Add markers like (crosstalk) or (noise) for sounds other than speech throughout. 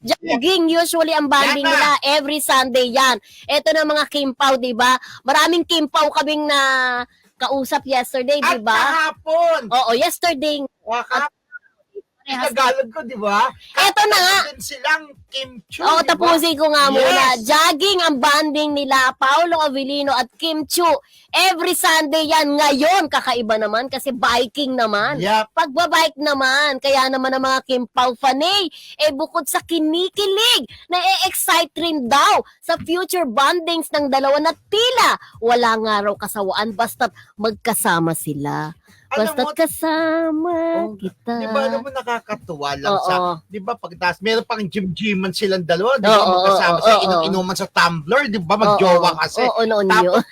Jogging usually ang banding nila every Sunday yan. Ito na mga Kim Pao, 'di ba? Maraming Kim Pao kaming na kausap yesterday, 'di At ba? kahapon, Oo, yesterday. kahapon, Tagalog ko, di ba? Eto na nga. Din silang Kim Chu, Oo, di ba? tapusin ko nga Yes. muna. Jogging ang banding nila, Paolo Avellino at Kim Chu. Every Sunday yan. Ngayon, kakaiba naman kasi biking naman. Yep. Pagbabike naman, kaya naman ang mga Kim Pao Fanay, eh bukod sa kinikilig, na e-excite rin daw sa future bondings ng dalawa na tila wala nga raw kasawaan basta't magkasama sila. Basta't mo, kasama Oh, kita. di ba alam mo nakakatuwa lang Oo. sa, di ba pagtas, meron pang gym-gyman silang dalawa, di ba Oo, magkasama oo, sa oo, inom-inuman sa Tumblr, di ba magjowa Oo, kasi. Oo, noon (laughs) Tapos, yun.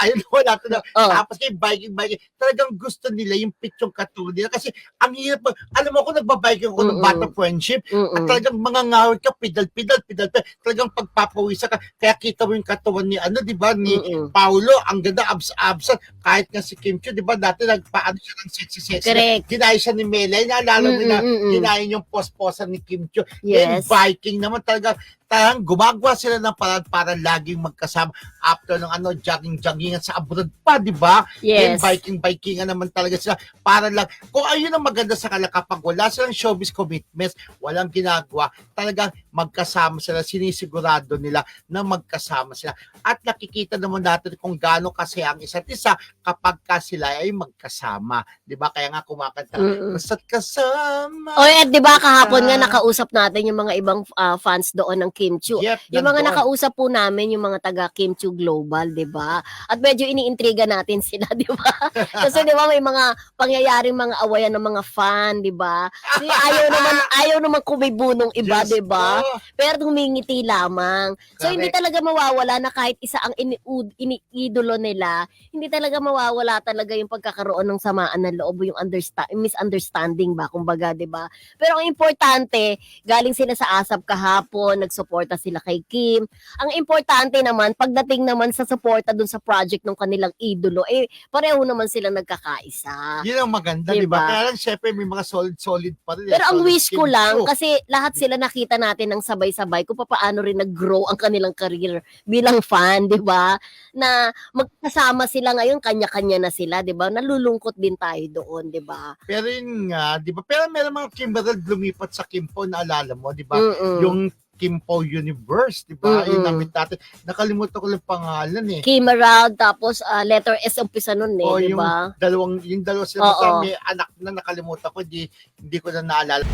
Eh ayun wala to na. Oo. Tapos kay biking biking, talagang gusto nila yung picture katulad nila kasi ang hirap, alam mo ako nagbabiking ako ng Mm-mm. bata friendship, at Mm-mm. talagang mga ngawit ka, pidal-pidal, pidal-pidal, talagang pagpapawisan ka, kaya kita mo yung katawan ni, ano, di ba, ni Mm-mm. Paulo, ang ganda, abs-absan, kahit nga si Kim Chiu, di ba, dati nagpaano siya ng sexy-sexy. Correct. Ginaya siya ni Melay, naalala mo na, Mm, mm, mm, mm. ginaya yung pos-posan ni Kim Chiu. Yes. Then Viking naman talaga, talagang gumagawa sila ng paraan para laging magkasama after ng ano, jogging-joggingan sa abroad pa, di ba? Yes. biking-bikingan naman talaga sila para lang, kung ayun ang maganda sa kanila kapag wala silang showbiz commitments, walang ginagawa, talagang magkasama sila, sinisigurado nila na magkasama sila. At nakikita naman natin kung gaano kasi ang isa't isa kapag ka sila ay magkasama. Di ba? Kaya nga kumakanta, basta't kasama. O eh, 'di ba kahapon nga nakausap natin yung mga ibang ah, fans doon ng Kim Chu. Yep, Yung mga nakausap po namin, yung mga taga Kim Chu Global, 'di ba? At medyo iniintriga natin (laughs) sila, 'di ba? Kasi 'di ba may mga pangyayaring mga awayan ng mga fan, 'di ba? (laughs) Ayaw naman ayaw naman kumibo nung iba, 'di ba? Pero humingiti lamang. So hindi talaga mawawala na kahit isa ang iniidolo nila, hindi talaga mawawala talaga yung pagkakaroon ng samaan ng loob, yung understa- misunderstanding ba, kumbaga, 'di ba? Pero ang importante, galing sila sa ASAP kahapon, nagsuporta sila kay Kim. Ang importante naman, pagdating naman sa suporta dun sa project ng kanilang idolo, eh pareho naman sila nagkakaisa. Yun ang maganda, di Diba? ba? Kaya lang, syempre, may mga solid-solid pa rin. eh. Pero ang wish ko lang, kasi lahat sila nakita natin ng sabay-sabay kung paano rin nag-grow ang kanilang career bilang fan, di ba? Na magkasama sila ngayon, kanya-kanya na sila, di ba? Nalulungkot din tayo doon, di ba? Pero yun nga, di ba? Pero meron mga Kimberly lumipat sa Kimpo, naalala mo, di ba? Mm-mm. Yung Kimpo Universe, di ba? Mm-mm. Yung namit natin. Nakalimutan ko lang pangalan eh. Kim tapos ah, letter S umpisa nun eh, O, di yung ba? dalawang, yung dalawa sila, basta may anak na nakalimutan ko, di, hindi ko na naalala.